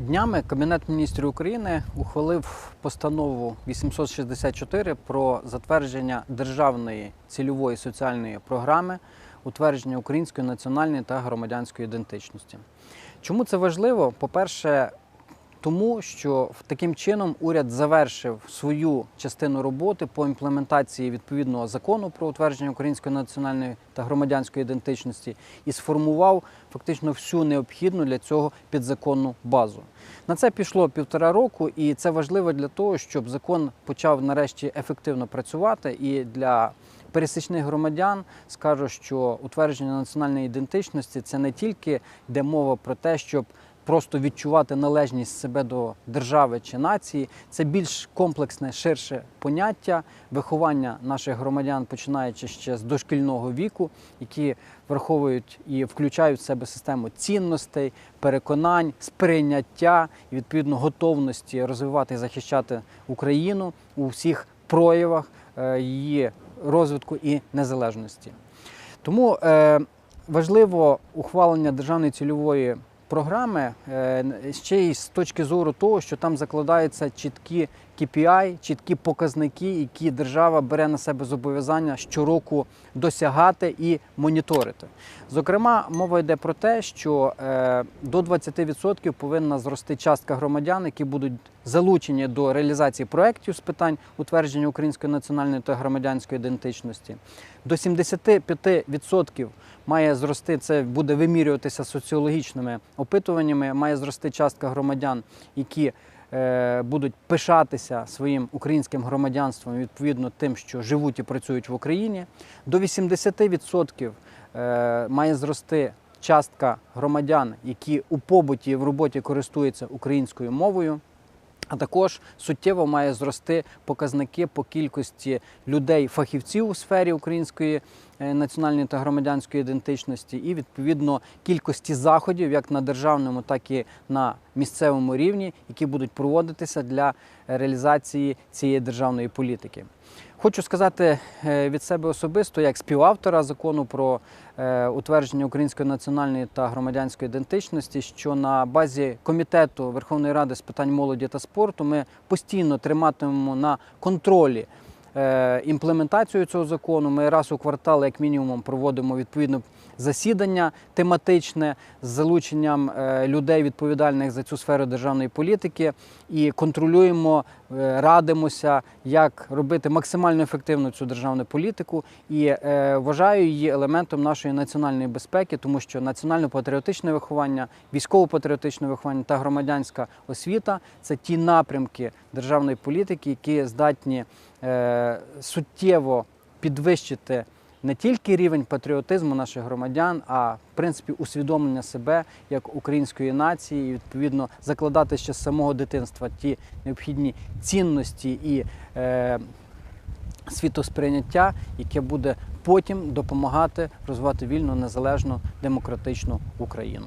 Днями Кабінет міністрів України ухвалив постанову 864 про затвердження державної цільової соціальної програми утвердження української національної та громадянської ідентичності. Чому це важливо? По-перше, тому що таким чином уряд завершив свою частину роботи по імплементації відповідного закону про утвердження української національної та громадянської ідентичності і сформував фактично всю необхідну для цього підзаконну базу. На це пішло півтора року, і це важливо для того, щоб закон почав нарешті ефективно працювати і для. Пересічних громадян скажу, що утвердження національної ідентичності це не тільки йде мова про те, щоб просто відчувати належність себе до держави чи нації. Це більш комплексне, ширше поняття виховання наших громадян, починаючи ще з дошкільного віку, які враховують і включають в себе систему цінностей, переконань, сприйняття і відповідно готовності розвивати і захищати Україну у всіх проявах е, її розвитку і незалежності. Тому е, важливо ухвалення державної цільової програми е, ще й з точки зору того, що там закладаються чіткі KPI, чіткі показники, які держава бере на себе зобов'язання щороку досягати і моніторити. Зокрема, мова йде про те, що е, до 20% повинна зрости частка громадян, які будуть залучені до реалізації проєктів з питань утвердження української національної та громадянської ідентичності. До 75% має зрости це буде вимірюватися соціологічними опитуваннями. Має зрости частка громадян, які е, будуть пишатися своїм українським громадянством відповідно тим, що живуть і працюють в Україні. До 80% е, має зрости частка громадян, які у побуті і в роботі користуються українською мовою. А також суттєво має зрости показники по кількості людей-фахівців у сфері української е, національної та громадянської ідентичності, і відповідно кількості заходів, як на державному, так і на місцевому рівні, які будуть проводитися для реалізації цієї державної політики. Хочу сказати е, від себе особисто, як співавтора закону про е, утвердження української національної та громадянської ідентичності, що на базі комітету Верховної Ради з питань молоді та спорту ми постійно триматимемо на контролі е, імплементацію цього закону. Ми раз у квартал, як мінімум, проводимо відповідно засідання тематичне з залученням е, людей, відповідальних за цю сферу державної політики, і контролюємо, е, радимося, як робити максимально ефективну цю державну політику. І е, вважаю її елементом нашої національної безпеки, тому що національно-патріотичне виховання, військово-патріотичне виховання та громадянська освіта це ті напрямки державної політики, які здатні суттєво підвищити не тільки рівень патріотизму наших громадян, а в принципі усвідомлення себе як української нації, і відповідно закладати ще з самого дитинства ті необхідні цінності і е, світосприйняття, яке буде потім допомагати розвивати вільну, незалежну, демократичну Україну.